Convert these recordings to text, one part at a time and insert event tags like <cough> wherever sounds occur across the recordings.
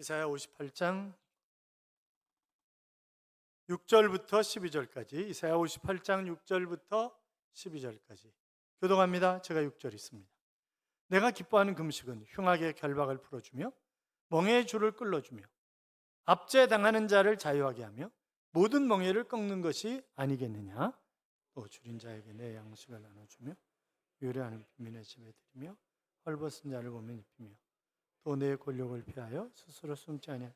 이사야 58장 6절부터 12절까지 이사야 58장 6절부터 12절까지 교도갑니다. 제가 6절 있습니다. 내가 기뻐하는 금식은 흉악의 결박을 풀어주며 멍에의 줄을 끌어주며 압제 당하는 자를 자유하게 하며 모든 멍에를 꺾는 것이 아니겠느냐 또 줄인 자에게 내 양식을 나눠주며 요리하는 빈민의 집에 드리며 헐벗은 자를 보면 입히며 또내 권력을 피하여 스스로 숨지 아니하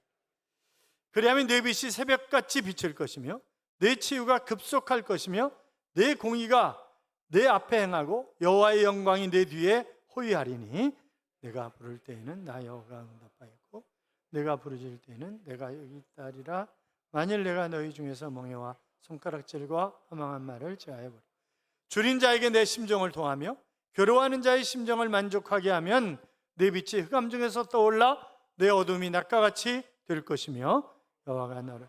그리하면 내 빛이 새벽같이 비칠 것이며 내 치유가 급속할 것이며 내 공의가 내 앞에 행하고 여호와의 영광이 내 뒤에 호위하리니 내가 부를 때에는 나 여호와가 응답하였고 내가 부르짖을 때에는 내가 여기 있다리라. 만일 내가 너희 중에서 멍에와 손가락질과 허망한 말을 제하여 버리. 줄인 자에게 내 심정을 통하며 괴로워하는 자의 심정을 만족하게 하면 내 빛이 흑암 중에서 떠올라 내 어둠이 낮과 같이 될 것이며 여호와가 너를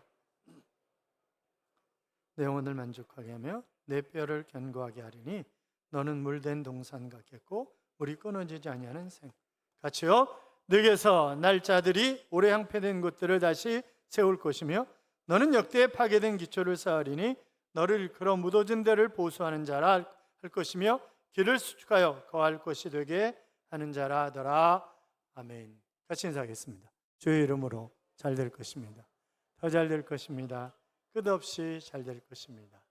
내 영혼을 만족하게 하며 내 뼈를 견고하게 하리니 너는 물된 동산 같겠고 물이 끊어지지 아니하는 생. 같이요 늙에서 날짜들이 오래 항폐된 곳들을 다시 세울 것이며 너는 역대에 파괴된 기초를 쌓으리니 너를 일컬어 묻어진 데를 보수하는 자라 할 것이며 길을 수축하여 거할 것이 되게 하는 자라 하더라 아멘 같이 인사하겠습니다 주의 이름으로 잘 될 것입니다 더 잘 될 것입니다 끝없이 잘 될 것입니다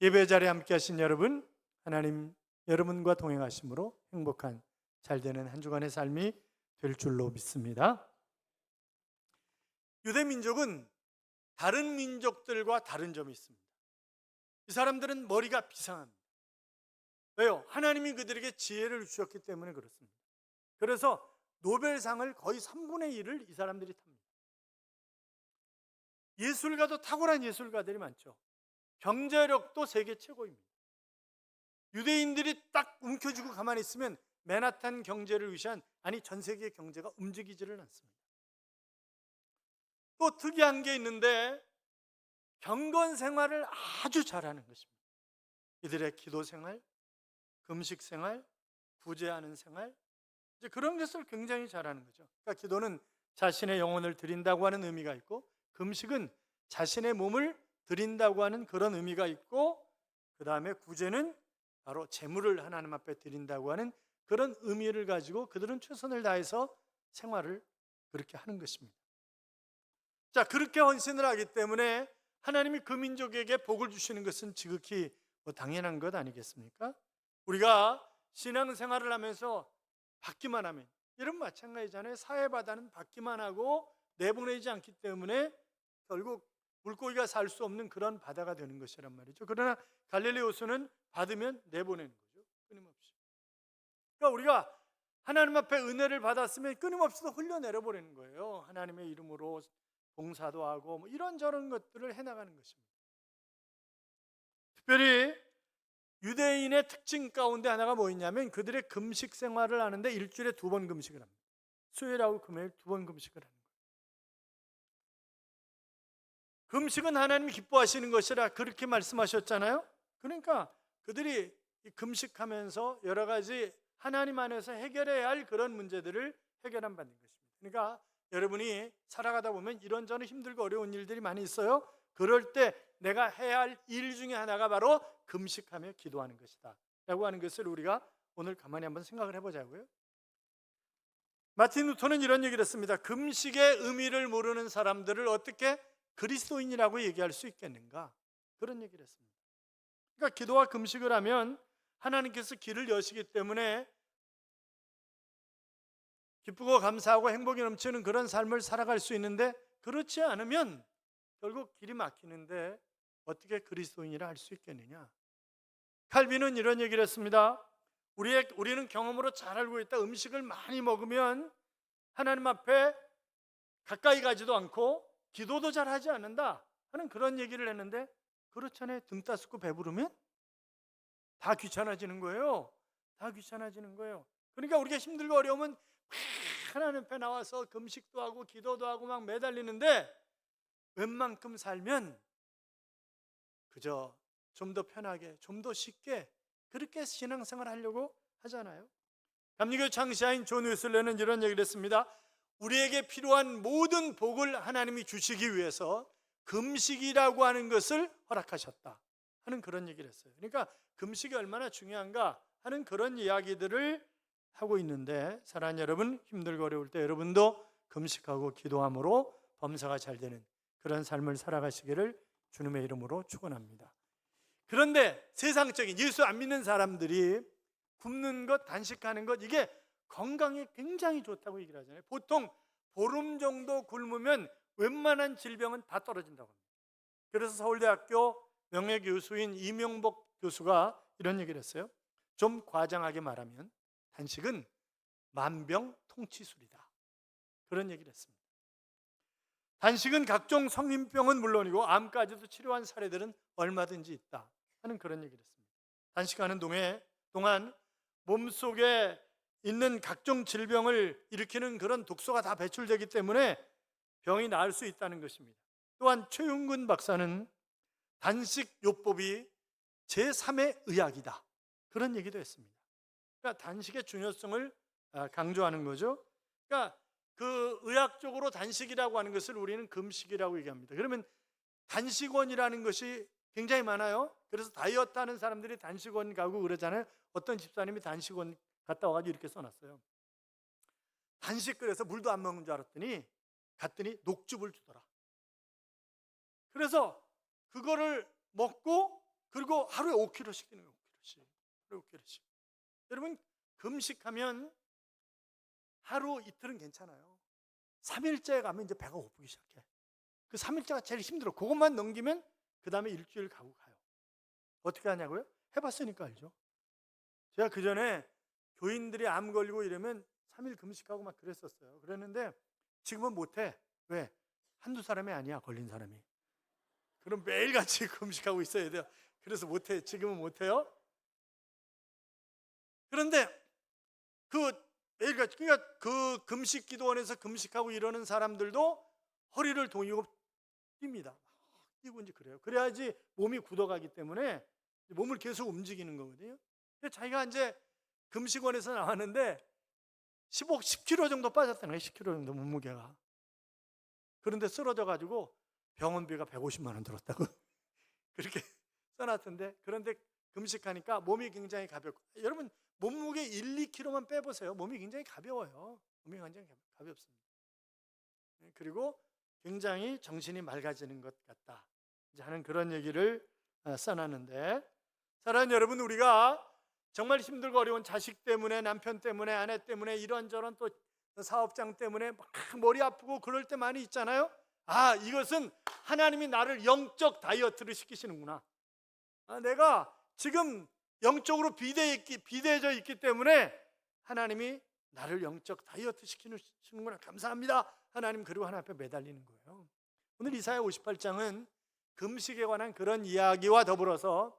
예배 자리에 함께 하신 여러분 하나님 여러분과 동행하심으로 행복한 잘 되는 한 주간의 삶이 될 줄로 믿습니다. 유대 민족은 다른 민족들과 다른 점이 있습니다. 이 사람들은 머리가 비상합니다. 왜요? 하나님이 그들에게 지혜를 주셨기 때문에 그렇습니다. 그래서 노벨상을 거의 3분의 1을 이 사람들이 탑니다. 예술가도 탁월한 예술가들이 많죠. 경제력도 세계 최고입니다. 유대인들이 딱 움켜쥐고 가만히 있으면 맨하탄 경제를 위시한 아니 전 세계 경제가 움직이지를 않습니다. 또 특이한 게 있는데 경건 생활을 아주 잘하는 것입니다. 이들의 기도 생활, 금식 생활, 구제하는 생활 이제 그런 것을 굉장히 잘하는 거죠. 그러니까 기도는 자신의 영혼을 드린다고 하는 의미가 있고 금식은 자신의 몸을 드린다고 하는 그런 의미가 있고 그 다음에 구제는 바로 재물을 하나님 앞에 드린다고 하는 그런 의미를 가지고 그들은 최선을 다해서 생활을 그렇게 하는 것입니다. 자, 그렇게 헌신을 하기 때문에 하나님이 그 민족에게 복을 주시는 것은 지극히 뭐 당연한 것 아니겠습니까? 우리가 신앙생활을 하면서 받기만 하면 이런 마찬가지잖아요. 사회 바다는 받기만 하고 내보내지 않기 때문에 결국 물고기가 살 수 없는 그런 바다가 되는 것이란 말이죠. 그러나 갈릴리 호수는 받으면 내보내는 거죠. 끊임없이. 그러니까 우리가 하나님 앞에 은혜를 받았으면 끊임없이 흘려내려 버리는 거예요. 하나님의 이름으로 봉사도 하고 뭐 이런저런 것들을 해나가는 것입니다. 특별히 유대인의 특징 가운데 하나가 뭐였냐면 그들의 금식 생활을 하는데 일주일에 두 번 금식을 합니다. 수요일하고 금요일 두 번 금식을 하는 거예요. 금식은 하나님이 기뻐하시는 것이라 그렇게 말씀하셨잖아요. 그러니까 그들이 금식하면서 여러 가지 하나님 안에서 해결해야 할 그런 문제들을 해결한 받는 것입니다. 그러니까 여러분이 살아가다 보면 이런저런 힘들고 어려운 일들이 많이 있어요. 그럴 때 내가 해야 할 일 중에 하나가 바로 금식하며 기도하는 것이다. 라고 하는 것을 우리가 오늘 가만히 한번 생각을 해보자고요. 마틴 루터는 이런 얘기를 했습니다. 금식의 의미를 모르는 사람들을 어떻게 그리스도인이라고 얘기할 수 있겠는가? 그런 얘기를 했습니다. 그러니까 기도와 금식을 하면 하나님께서 길을 여시기 때문에 기쁘고 감사하고 행복이 넘치는 그런 삶을 살아갈 수 있는데 그렇지 않으면 결국 길이 막히는데 어떻게 그리스도인이라 할 수 있겠느냐? 칼빈은 이런 얘기를 했습니다. 우리의 우리는 경험으로 잘 알고 있다. 음식을 많이 먹으면 하나님 앞에 가까이 가지도 않고 기도도 잘 하지 않는다 하는 그런 얘기를 했는데 그렇잖아요. 등 따스고 배부르면 다 귀찮아지는 거예요. 다 귀찮아지는 거예요. 그러니까 우리가 힘들고 어려우면 막 하나님 앞에 나와서 금식도 하고 기도도 하고 막 매달리는데 웬만큼 살면 그저 좀 더 편하게, 좀 더 쉽게 그렇게 신앙생활 하려고 하잖아요. 감리교 창시자인 존 웨슬레는 이런 얘기를 했습니다. 우리에게 필요한 모든 복을 하나님이 주시기 위해서 금식이라고 하는 것을 허락하셨다 하는 그런 얘기를 했어요. 그러니까 금식이 얼마나 중요한가 하는 그런 이야기들을 하고 있는데 사랑하는 여러분 힘들고 어려울 때 여러분도 금식하고 기도함으로 범사가 잘 되는 그런 삶을 살아가시기를 주님의 이름으로 축원합니다. 그런데 세상적인 예수 안 믿는 사람들이 굶는 것, 단식하는 것 이게 건강에 굉장히 좋다고 얘기를 하잖아요. 보통 보름 정도 굶으면 웬만한 질병은 다 떨어진다고 합니다. 그래서 서울대학교 명예교수인 이명복 교수가 이런 얘기를 했어요. 좀 과장하게 말하면 단식은 만병통치술이다. 그런 얘기를 했습니다. 단식은 각종 성인병은 물론이고 암까지도 치료한 사례들은 얼마든지 있다 하는 그런 얘기를 했습니다. 단식하는 동에 동안 몸속에 있는 각종 질병을 일으키는 그런 독소가 다 배출되기 때문에 병이 나을 수 있다는 것입니다. 또한 최윤근 박사는 단식 요법이 제3의 의학이다. 그런 얘기도 했습니다. 그러니까 단식의 중요성을 아, 강조하는 거죠. 그러니까 그 의학적으로 단식이라고 하는 것을 우리는 금식이라고 얘기합니다. 그러면 단식원이라는 것이 굉장히 많아요. 그래서 다이어트 하는 사람들이 단식원 가고 그러잖아요. 어떤 집사님이 단식원 갔다 와가지고 이렇게 써놨어요. 단식 그래서 물도 안 먹는 줄 알았더니 갔더니 녹즙을 주더라. 그래서 그거를 먹고 그리고 하루에 5kg씩 뛰는 거예요. 5kg씩. 하루에 5kg씩. 여러분 금식하면 하루 이틀은 괜찮아요. 3일째 가면 이제 배가 고프기 시작해. 그 3일째가 제일 힘들어. 그것만 넘기면 그 다음에 일주일 가고 가요. 어떻게 하냐고요? 해봤으니까 알죠. 제가 그 전에 교인들이 암 걸리고 이러면 3일 금식하고 막 그랬었어요. 그랬는데 지금은 못해. 왜? 한두 사람이 아니야, 걸린 사람이. 그럼 매일같이 <laughs> 금식하고 있어야 돼요. 그래서 못해. 지금은 못해요. 그런데 그 매일같이, 그러니까 그 금식 기도원에서 금식하고 이러는 사람들도 허리를 동이고 뜁니다. 막 뛰고 이제 그래요. 그래야지 몸이 굳어가기 때문에 몸을 계속 움직이는 거거든요. 근데 자기가 이제 금식원에서 나왔는데 15, 10kg 정도 빠졌다는 거예요. 10kg 정도 몸무게가. 그런데 쓰러져 가지고 병원비가 150만 원 들었다고 <laughs> 그렇게 써놨던데 그런데 금식하니까 몸이 굉장히 가볍고 여러분 몸무게 1, 2kg만 빼보세요. 몸이 굉장히 가벼워요. 몸이 굉장히 가- 가볍습니다. 네, 그리고 굉장히 정신이 맑아지는 것 같다. 이제 하는 그런 얘기를 어, 써놨는데 사랑하는 여러분 우리가 정말 힘들고 어려운 자식 때문에 남편 때문에 아내 때문에 이런저런 또 사업장 때문에 막 머리 아프고 그럴 때 많이 있잖아요. 아 이것은 하나님이 나를 영적 다이어트를 시키시는구나. 아, 내가 지금 영적으로 비대해 있기, 비대해져 있기 때문에 하나님이 나를 영적 다이어트 시키시는구나. 감사합니다. 하나님 그리고 하나 앞에 매달리는 거예요. 오늘 이사야 58장은 금식에 관한 그런 이야기와 더불어서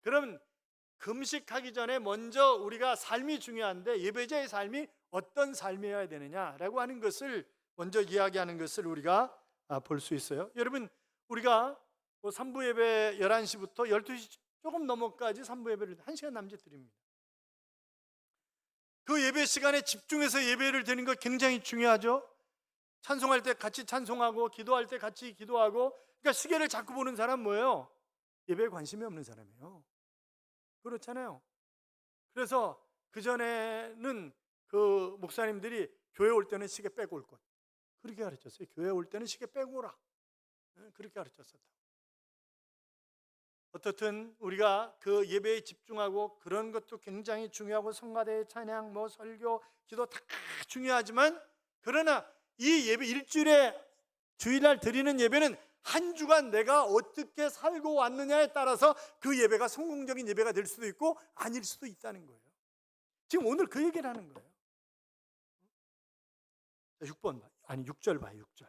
그럼 금식하기 전에 먼저 우리가 삶이 중요한데 예배자의 삶이 어떤 삶이어야 되느냐라고 하는 것을 먼저 이야기하는 것을 우리가 아, 볼수 있어요. 여러분 우리가 3부 예배 11시부터 12시 조금 넘어까지 3부 예배를 1시간 남짓 드립니다. 그 예배 시간에 집중해서 예배를 드리는 거 굉장히 중요하죠. 찬송할 때 같이 찬송하고 기도할 때 같이 기도하고 그러니까 시계를 자꾸 보는 사람 뭐예요? 예배에 관심이 없는 사람이에요. 그렇잖아요. 그래서 그 전에는 그 목사님들이 교회 올 때는 시계 빼고 올 것. 그렇게 가르쳤어요. 교회 올 때는 시계 빼고 오라. 네, 그렇게 가르쳤었다. 어떻든 우리가 그 예배에 집중하고 그런 것도 굉장히 중요하고 성가대 찬양 뭐 설교 기도 다 중요하지만 그러나 이 예배 일주일에 주일날 드리는 예배는 한 주간 내가 어떻게 살고 왔느냐에 따라서 그 예배가 성공적인 예배가 될 수도 있고 아닐 수도 있다는 거예요. 지금 오늘 그 얘기를 하는 거예요. 6번 봐. 아니 6절 봐요. 6절.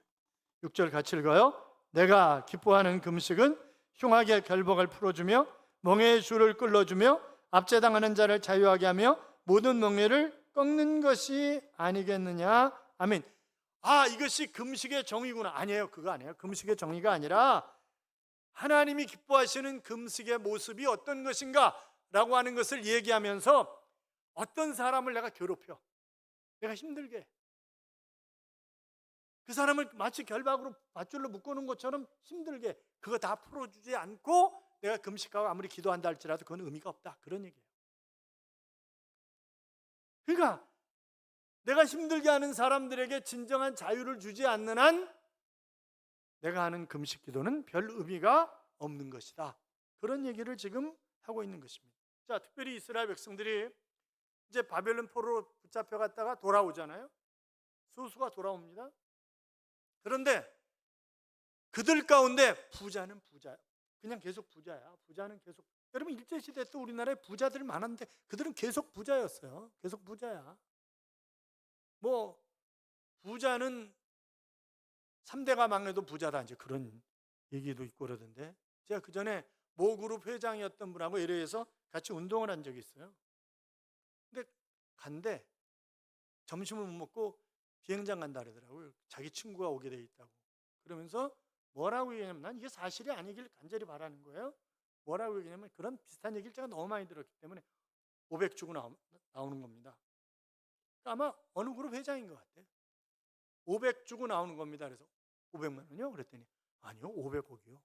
6절 같이 읽어요. 내가 기뻐하는 금식은 흉하게 결복을 풀어주며 멍에의 줄을 끌어주며 압제당하는 자를 자유하게 하며 모든 멍에를 꺾는 것이 아니겠느냐. 아멘. 아, 이것이 금식의 정의구나. 아니에요. 그거 아니에요. 금식의 정의가 아니라 하나님이 기뻐하시는 금식의 모습이 어떤 것인가 라고 하는 것을 얘기하면서 어떤 사람을 내가 괴롭혀. 내가 힘들게. 해. 그 사람을 마치 결박으로 밧줄로 묶어놓은 것처럼 힘들게 그거 다 풀어주지 않고 내가 금식하고 아무리 기도한다 할지라도 그건 의미가 없다. 그런 얘기예요. 그러니까 내가 힘들게 하는 사람들에게 진정한 자유를 주지 않는 한 내가 하는 금식 기도는 별 의미가 없는 것이다. 그런 얘기를 지금 하고 있는 것입니다. 자, 특별히 이스라엘 백성들이 이제 바벨론 포로로 붙잡혀 갔다가 돌아오잖아요. 소수가 돌아옵니다. 그런데 그들 가운데 부자는 부자, 그냥 계속 부자야. 부자는 계속. 여러분 일제 시대 때 우리나라에 부자들 많았는데 그들은 계속 부자였어요. 계속 부자야. 뭐 부자는 3대가 망해도 부자다 이제 그런 얘기도 있고 그러던데 제가 그 전에 모 그룹 회장이었던 분하고 LA에서 같이 운동을 한 적이 있어요. 근데 간대 점심을 못 먹고 비행장 간다 그러더라고요. 자기 친구가 오게 돼 있다고. 그러면서 뭐라고 얘기하냐면 난 이게 사실이 아니길 간절히 바라는 거예요. 뭐라고 얘기하냐면 그런 비슷한 얘기를 제가 너무 많이 들었기 때문에 500 주고 나오, 나오는 겁니다. 아마 어느 그룹 회장인 것 같아요. 500 주고 나오는 겁니다. 그래서 500만 원이요? 그랬더니 아니요 500억이요.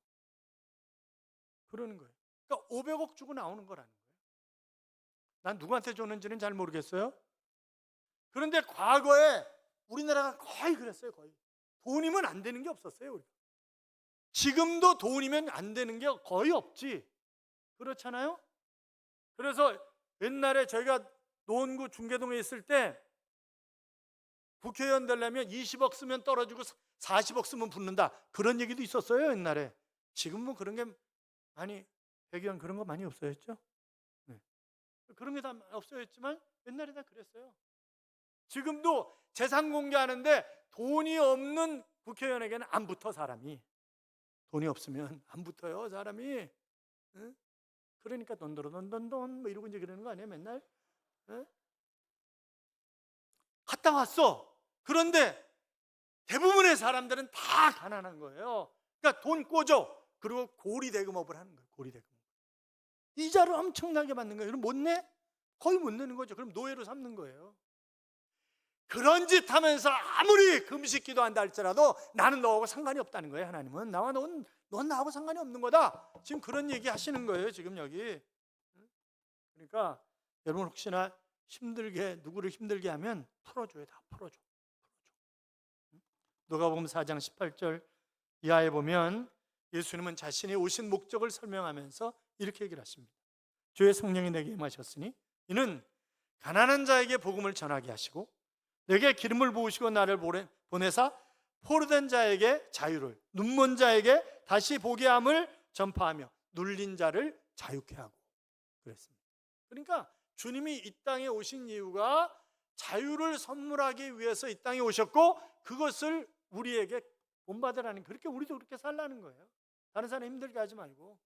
그러는 거예요. 그러니까 500억 주고 나오는 거라는 거예요. 난 누구한테 줬는지는 잘 모르겠어요. 그런데 과거에 우리나라가 거의 그랬어요. 거의 돈이면 안 되는 게 없었어요. 우리가. 지금도 돈이면 안 되는 게 거의 없지. 그렇잖아요. 그래서 옛날에 저희가 노원구 중계동에 있을 때 국회의원 되려면 20억 쓰면 떨어지고 40억 쓰면 붙는다. 그런 얘기도 있었어요, 옛날에. 지금은 뭐 그런 게 많이 배경 그런 거 많이 없어졌죠? 네. 그런 게 다 없어졌지만 옛날에 다 그랬어요. 지금도 재산 공개하는데 돈이 없는 국회의원에게는 안 붙어 사람이. 돈이 없으면 안 붙어요, 사람이. 응? 그러니까 돈 들어 돈돈돈 뭐 이러고 이제 그러는 거 아니에요, 맨날? 응? 갔다 왔어. 그런데 대부분의 사람들은 다 가난한 거예요. 그러니까 돈 꿔줘. 그리고 고리 대금업을 하는 거예요. 고리 대금업. 이자를 엄청나게 받는 거예요. 그럼 못 내? 거의 못 내는 거죠. 그럼 노예로 삼는 거예요. 그런 짓 하면서 아무리 금식 기도한다 할지라도 나는 너하고 상관이 없다는 거예요. 하나님은 나와 넌, 넌 나하고 상관이 없는 거다. 지금 그런 얘기 하시는 거예요. 지금 여기. 그러니까 여러분 혹시나 힘들게 누구를 힘들게 하면 풀어줘요. 다 풀어줘. 누가복음 4장 18절 이하에 보면 예수님은 자신이 오신 목적을 설명하면서 이렇게 얘기를 하십니다. 주의 성령이 내게 임하셨으니 이는 가난한 자에게 복음을 전하게 하시고 내게 기름을 부으시고 나를 보내사 포로된 자에게 자유를 눈먼 자에게 다시 보게 함을 전파하며 눌린 자를 자유케 하고 그랬습니다. 그러니까 주님이 이 땅에 오신 이유가 자유를 선물하기 위해서 이 땅에 오셨고 그것을 우리에게 본받으라는 그렇게 우리도 그렇게 살라는 거예요. 다른 사람 힘들게 하지 말고.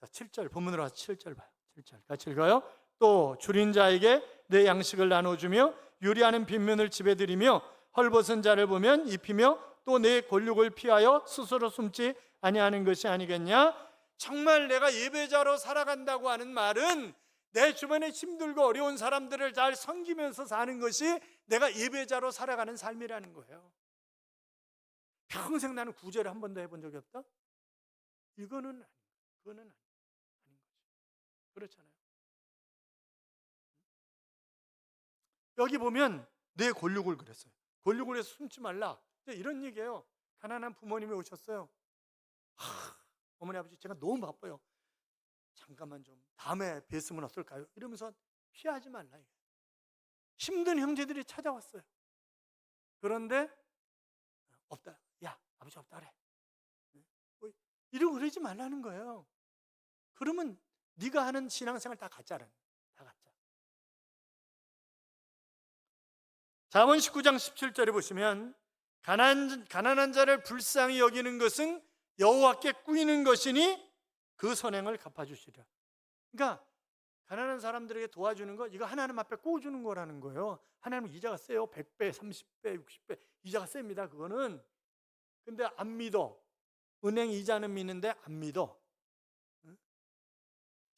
자, 7절 본문으로 와서 7절 봐요. 7절 같이 읽어요. 또 줄인 자에게 내 양식을 나눠주며 유리하는 빈면을 집에 들이며 헐벗은 자를 보면 입히며 또 내 권력을 피하여 스스로 숨지 아니하는 것이 아니겠냐? 정말 내가 예배자로 살아간다고 하는 말은 내 주변에 힘들고 어려운 사람들을 잘 섬기면서 사는 것이 내가 예배자로 살아가는 삶이라는 거예요. 평생 나는 구제를 한 번도 해본 적이 없다? 이거는 아닌 그거는 아닌 거죠. 그렇잖아요. 여기 보면 내 권력을 그랬어요. 권력을 해서 숨지 말라. 이런 얘기예요. 가난한 부모님이 오셨어요. 하, 어머니 아버지 제가 너무 바빠요. 잠깐만 좀 다음에 뵀으면 어떨까요? 이러면서 피하지 말라. 힘든 형제들이 찾아왔어요. 그런데 없다. 야 아버지 없다 그래. 뭐 이러고 그러지 말라는 거예요. 그러면 네가 하는 신앙생활 다 가짜라는 자문 19장 17절에 보시면 가난, 가난한 자를 불쌍히 여기는 것은 여호와께 꾸이는 것이니 그 선행을 갚아주시리라. 그러니까 가난한 사람들에게 도와주는 거 이거 하나님 앞에 꽂주는 거라는 거예요. 하나님 이자가 세요. 100배, 30배, 60배 이자가 셉니다. 그거는. 근데 안 믿어. 은행 이자는 믿는데 안 믿어.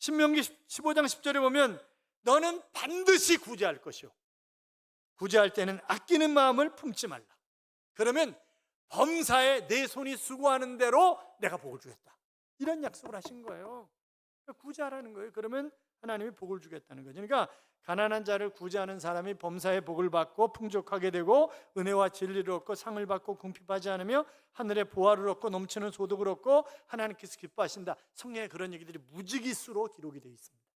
신명기 15장 10절에 보면 너는 반드시 구제할 것이요. 구제할 때는 아끼는 마음을 품지 말라. 그러면 범사에 내 손이 수고하는 대로 내가 복을 주겠다. 이런 약속을 하신 거예요. 구제하라는 거예요. 그러면 하나님이 복을 주겠다는 거죠. 그러니까 가난한 자를 구제하는 사람이 범사의 복을 받고 풍족하게 되고 은혜와 진리를 얻고 상을 받고 궁핍하지 않으며 하늘의 보화를 얻고 넘치는 소득을 얻고 하나님께서 기뻐하신다. 성경에 그런 얘기들이 무지기수로 기록이 되어 있습니다.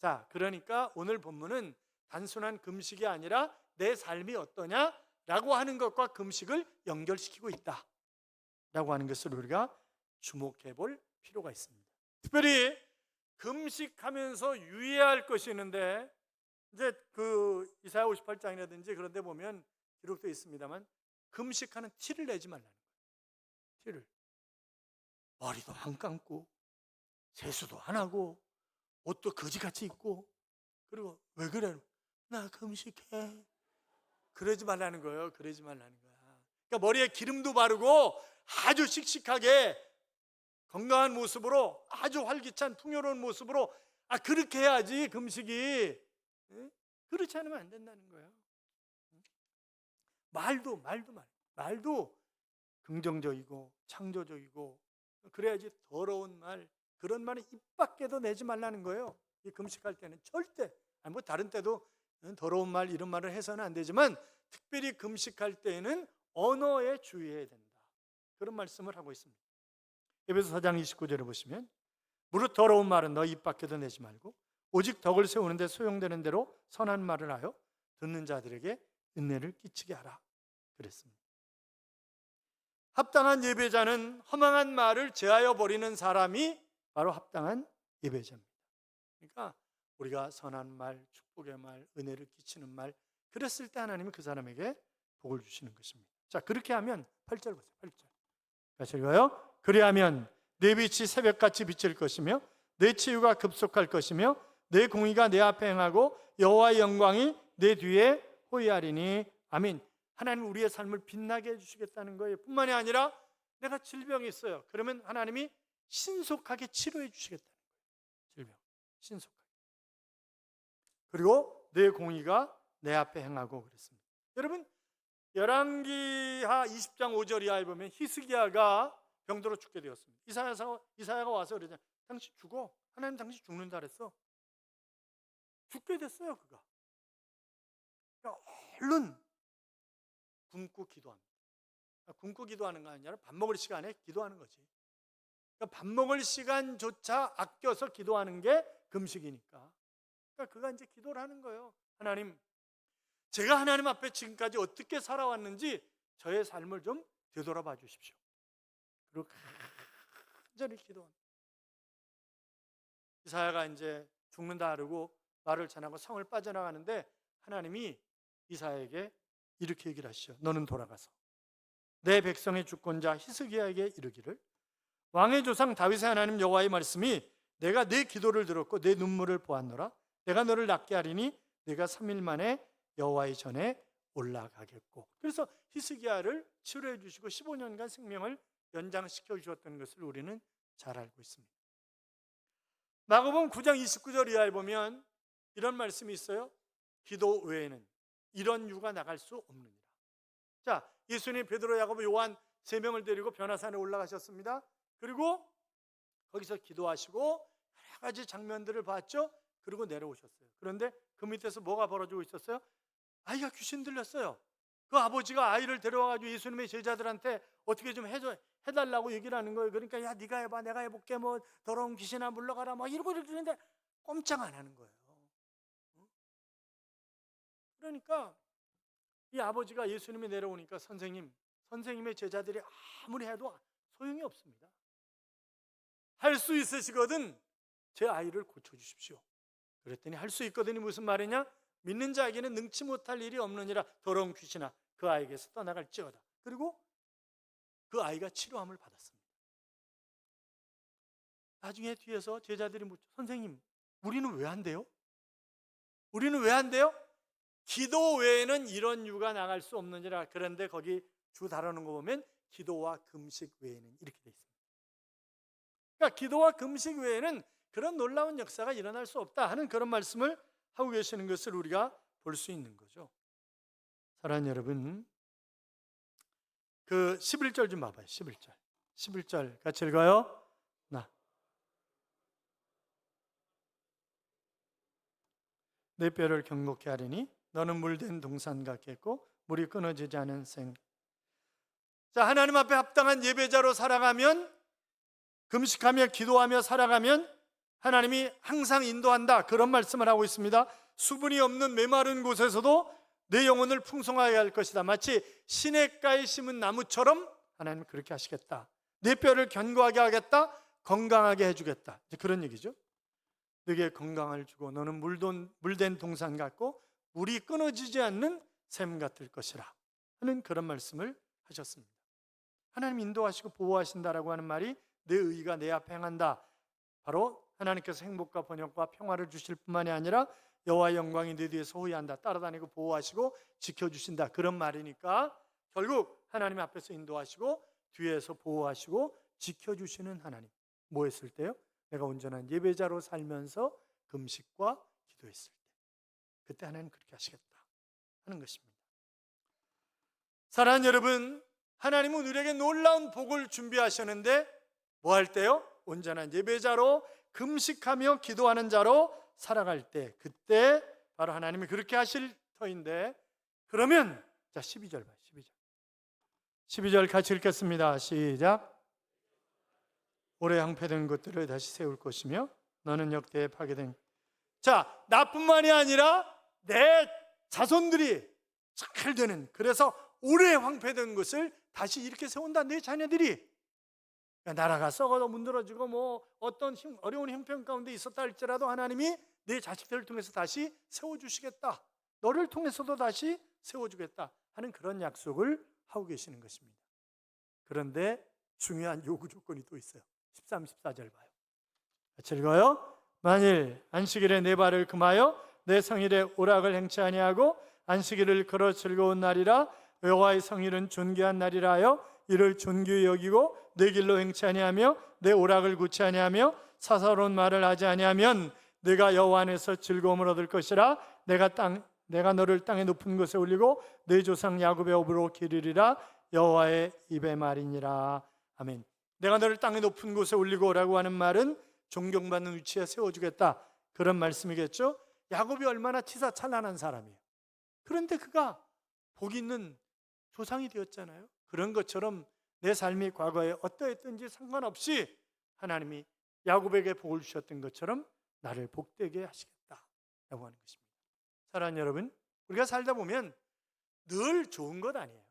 자, 그러니까 오늘 본문은 단순한 금식이 아니라 내 삶이 어떠냐 라고 하는 것과 금식을 연결시키고 있다 라고 하는 것을 우리가 주목해 볼 필요가 있습니다. 특별히 금식하면서 유의해야 할 것이 있는데 이제 그 이사야 58장이라든지 그런 데 보면 기록되어 있습니다만 금식하는 티를 내지 말라는 거예요. 티를. 머리도 안 감고 세수도 안 하고 옷도 거지같이 입고 그리고 왜 그래? 나 금식해. 그러지 말라는 거예요. 그러지 말라는 거야. 그러니까 머리에 기름도 바르고 아주 씩씩하게 건강한 모습으로 아주 활기찬 풍요로운 모습으로 아 그렇게 해야지 금식이 예? 그렇지 않으면 안 된다는 거예요. 말도 말도 말 말도 긍정적이고 창조적이고 그래야지 더러운 말 그런 말은 입 밖에도 내지 말라는 거예요. 이 금식할 때는 절대 아니 뭐 다른 때도 더러운 말 이런 말을 해서는 안 되지만 특별히 금식할 때에는 언어에 주의해야 된다. 그런 말씀을 하고 있습니다. 에베소 4장 29절에 보시면 무릇 더러운 말은 너 입 밖에도 내지 말고 오직 덕을 세우는데 소용되는 대로 선한 말을 하여 듣는 자들에게 은혜를 끼치게 하라 그랬습니다. 합당한 예배자는 허망한 말을 제하여 버리는 사람이 바로 합당한 예배자입니다. 그러니까 우리가 선한 말, 축복의 말, 은혜를 끼치는 말 그랬을 때 하나님이 그 사람에게 복을 주시는 것입니다. 자, 그렇게 하면 8절 보세요. 8절. 같이 읽어요. 그리하면 내 빛이 새벽같이 비칠 것이며 내 치유가 급속할 것이며 내 공의가 내 앞에 행하고 여호와의 영광이 내 뒤에 호위하리니 아멘. 하나님 우리의 삶을 빛나게 해 주시겠다는 거예요. 뿐만이 아니라 내가 질병이 있어요. 그러면 하나님이 신속하게 치료해 주시겠다는 거예요. 질병. 신속하게. 그리고 내 공의가 내 앞에 행하고 그랬습니다. 여러분 열왕기하 20장 5절 이하에 보면 히스기야가 병들어 죽게 되었습니다. 이사야가 이사야가 와서 그러잖아요. 당신 죽어. 하나님 당신 죽는다 그랬어. 죽게 됐어요, 그가. 그러니까 얼른 굶고 기도합니다. 그러니까 굶고 기도하는 거 아니라 밥 먹을 시간에 기도하는 거지. 그러니까 밥 먹을 시간조차 아껴서 기도하는 게 금식이니까. 그러니까 그가 이제 기도를 하는 거예요. 하나님, 제가 하나님 앞에 지금까지 어떻게 살아왔는지 저의 삶을 좀 되돌아봐 주십시오. 그리고 간절히 기도합니다. 이사야가 이제 죽는다 그러고 말을 전하고 성을 빠져나가는데 하나님이 이사야에게 이렇게 얘기를 하시죠. 너는 돌아가서 내 백성의 주권자 히스기야에게 이르기를 왕의 조상 다윗의 하나님 여호와의 말씀이 내가 내 기도를 들었고 내 눈물을 보았노라 내가 너를 낫게 하리니 내가 3일 만에 여호와의 전에 올라가겠고 그래서 히스기야를 치료해 주시고 15년간 생명을 연장시켜 주셨던 것을 우리는 잘 알고 있습니다. 마가복음 9장 29절 이하에 보면 이런 말씀이 있어요. 기도 외에는 이런 유가 나갈 수 없느니라. 자, 예수님 베드로 야고보 요한 세 명을 데리고 변화산에 올라가셨습니다. 그리고 거기서 기도하시고 여러 가지 장면들을 봤죠. 그리고 내려오셨어요. 그런데 그 밑에서 뭐가 벌어지고 있었어요? 아이가 귀신 들렸어요. 그 아버지가 아이를 데려와가지고 예수님의 제자들한테 어떻게 좀 해줘 해달라고 얘기를 하는 거예요. 그러니까 야 네가 해봐, 내가 해볼게 뭐 더러운 귀신아 물러가라 막 이러고 이러는데 꼼짝 안 하는 거예요. 그러니까 이 아버지가 예수님이 내려오니까 선생님, 선생님의 제자들이 아무리 해도 소용이 없습니다. 할 수 있으시거든 제 아이를 고쳐주십시오. 그랬더니 할 수 있거든이 무슨 말이냐? 믿는 자에게는 능치 못할 일이 없느니라 더러운 귀신아 그 아이에게서 떠나갈지어다. 그리고 그 아이가 치료함을 받았습니다. 나중에 뒤에서 제자들이 묻죠. 선생님, 우리는 왜 안 돼요? 우리는 왜 안 돼요? 기도 외에는 이런 유가 나갈 수 없느니라. 그런데 거기 주 다루는 거 보면 기도와 금식 외에는 이렇게 돼 있습니다. 그러니까 기도와 금식 외에는 그런 놀라운 역사가 일어날 수 없다 하는 그런 말씀을 하고 계시는 것을 우리가 볼 수 있는 거죠. 사랑하는 여러분, 그 11절 좀 봐봐요. 11절. 11절 같이 읽어요. 나. 내 뼈를 경고케 하리니 너는 물된 동산 같겠고 물이 끊어지지 않은 생. 자, 하나님 앞에 합당한 예배자로 살아가면 금식하며 기도하며 살아가면 하나님이 항상 인도한다. 그런 말씀을 하고 있습니다. 수분이 없는 메마른 곳에서도 내 영혼을 풍성하게 할 것이다. 마치 시냇가에 심은 나무처럼 하나님 그렇게 하시겠다. 내 뼈를 견고하게 하겠다. 건강하게 해주겠다. 그런 얘기죠. 내게 건강을 주고 너는 물돈, 물된 동산 같고 물이 끊어지지 않는 샘 같을 것이라 하는 그런 말씀을 하셨습니다. 하나님 인도하시고 보호하신다라고 하는 말이 내 의가 내 앞에 행한다. 바로 하나님께서 행복과 번영과 평화를 주실 뿐만이 아니라 여호와의 영광이 내 뒤에서 호위한다. 따라다니고 보호하시고 지켜주신다. 그런 말이니까 결국 하나님 앞에서 인도하시고 뒤에서 보호하시고 지켜주시는 하나님. 뭐 했을 때요? 내가 온전한 예배자로 살면서 금식과 기도했을 때. 그때 하나님 그렇게 하시겠다 하는 것입니다. 사랑하는 여러분, 하나님은 우리에게 놀라운 복을 준비하셨는데 뭐 할 때요? 온전한 예배자로 금식하며 기도하는 자로 살아갈 때 그때 바로 하나님이 그렇게 하실 터인데 그러면 자 12절 봐요. 12절. 12절 같이 읽겠습니다. 시작. 오래 황폐된 것들을 다시 세울 것이며 너는 역대에 파괴된 자 나뿐만이 아니라 내 자손들이 잘 되는 그래서 오래 황폐된 것을 다시 이렇게 세운다 내 자녀들이 나라가 썩어도 문드러지고 뭐 어떤 힘, 어려운 형편 가운데 있었다 할지라도 하나님이 내 자식들을 통해서 다시 세워주시겠다. 너를 통해서도 다시 세워주겠다 하는 그런 약속을 하고 계시는 것입니다. 그런데 중요한 요구 조건이 또 있어요. 13, 14절 봐요. 읽어요. 만일 안식일에 내 발을 금하여 내 성일에 오락을 행치 아니하고 안식일을 걸어 즐거운 날이라 여호와의 성일은 존귀한 날이라 하여 이를 존귀히 여기고 내 길로 행치 아니하며 내 오락을 굳지 아니하며 사사로운 말을 하지 아니하면 내가 여호와 안에서 즐거움을 얻을 것이라 내가 땅 내가 너를 땅의 높은 곳에 올리고 내 조상 야곱의 업으로 기르리라 여호와의 입의 말이니라 아멘. 내가 너를 땅의 높은 곳에 올리고라고 하는 말은 존경받는 위치에 세워주겠다 그런 말씀이겠죠. 야곱이 얼마나 치사찬란한 사람이에요. 그런데 그가 복 있는 조상이 되었잖아요. 그런 것처럼 내 삶이 과거에 어떠했든지 상관없이 하나님이 야곱에게 복을 주셨던 것처럼 나를 복되게 하시겠다라고 하는 것입니다. 사랑하는 여러분, 우리가 살다 보면 늘 좋은 것 아니에요.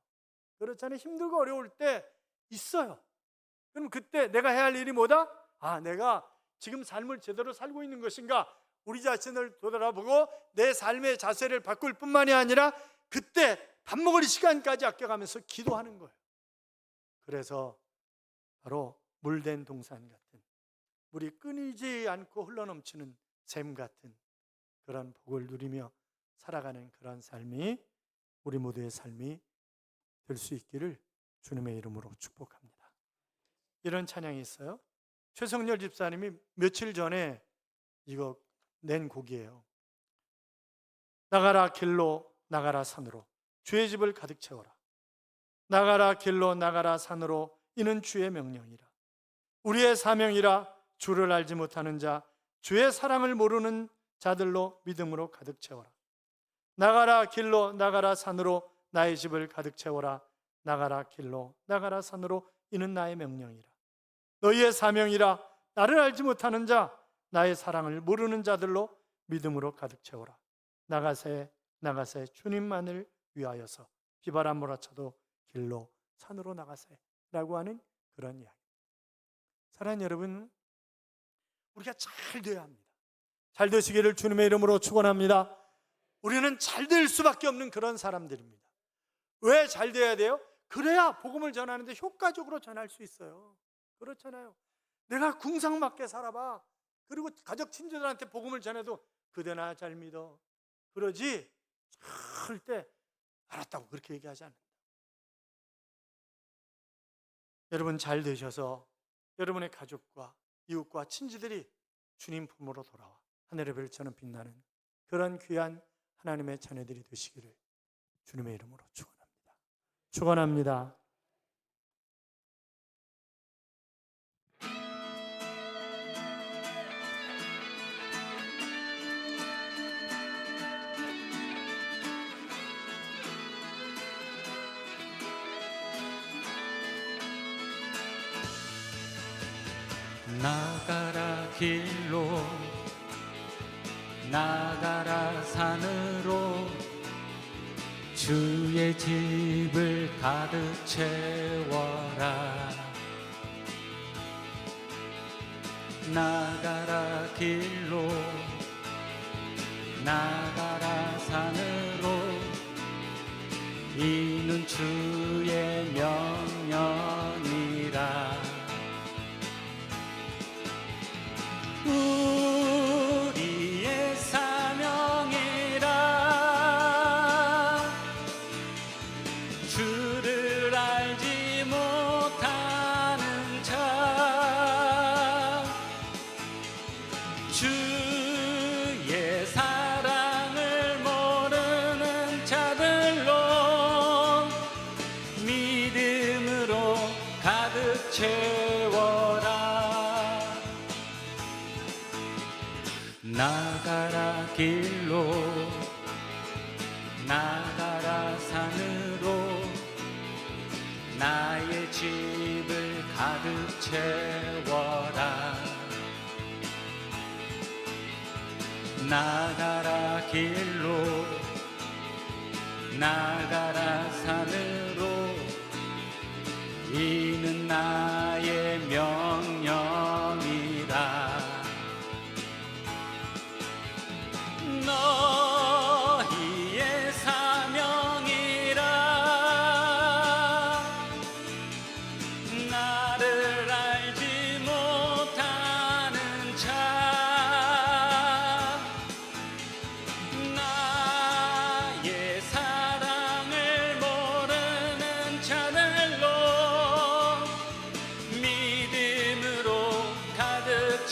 그렇잖아요. 힘들고 어려울 때 있어요. 그럼 그때 내가 해야 할 일이 뭐다? 아, 내가 지금 삶을 제대로 살고 있는 것인가? 우리 자신을 돌아보고 내 삶의 자세를 바꿀 뿐만이 아니라 그때 밥 먹을 시간까지 아껴가면서 기도하는 거예요. 그래서 바로 물된 동산 같은 물이 끊이지 않고 흘러넘치는 샘 같은 그런 복을 누리며 살아가는 그런 삶이 우리 모두의 삶이 될 수 있기를 주님의 이름으로 축복합니다. 이런 찬양이 있어요. 최성열 집사님이 며칠 전에 이거 낸 곡이에요. 나가라 길로 나가라 산으로 주의 집을 가득 채워라. 나가라 길로 나가라 산으로 이는 주의 명령이라. 우리의 사명이라 주를 알지 못하는 자 주의 사랑을 모르는 자들로 믿음으로 가득 채워라. 나가라 길로 나가라 산으로 나의 집을 가득 채워라. 나가라 길로 나가라 산으로 이는 나의 명령이라. 너희의 사명이라 나를 알지 못하는 자 나의 사랑을 모르는 자들로 믿음으로 가득 채워라. 나가세 나가세 주님만을 위하여서 비바람 몰아쳐도 길로 산으로 나가세라고 하는 그런 이야기. 사랑하는 여러분, 우리가 잘 되어야 합니다. 잘 되시기를 주님의 이름으로 축원합니다. 우리는 잘 될 수밖에 없는 그런 사람들입니다. 왜 잘 돼야 돼요? 그래야 복음을 전하는데 효과적으로 전할 수 있어요. 그렇잖아요. 내가 궁상맞게 살아봐. 그리고 가족 친구들한테 복음을 전해도 그대나 잘 믿어. 그러지 절대 알았다고 그렇게 얘기하지 않는다. 여러분 잘 되셔서 여러분의 가족과 이웃과 친지들이 주님 품으로 돌아와 하늘의 별처럼 빛나는 그런 귀한 하나님의 자녀들이 되시기를 주님의 이름으로 축원합니다. 축원합니다. 나가라 길로 나가라 산으로. 주의 집을 가득 채워라. 나가라 길로 나가라 산으로. 이는 주의 나가라 산으로 나의 집을 가득 채워라. 나가라 길로 나가라 산으로 이는 나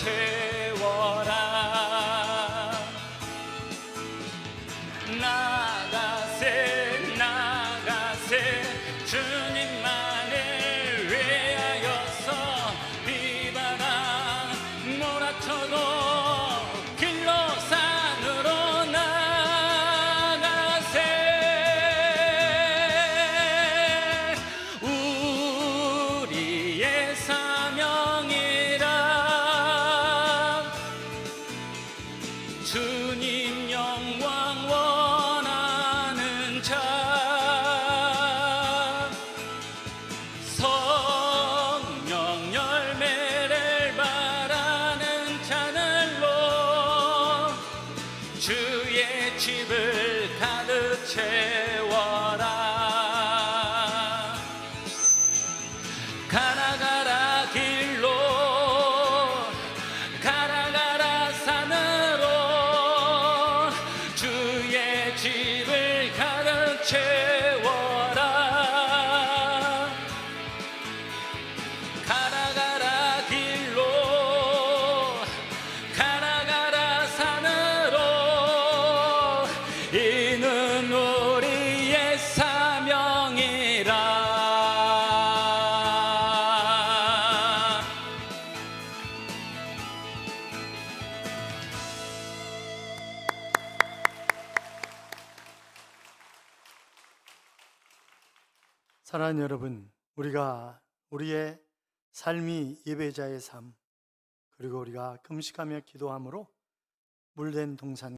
Hey. 여러분, 우리가 우리의 삶이 예배자의 삶, 그리고 우리가 금식하며 기도함으로 물된 동산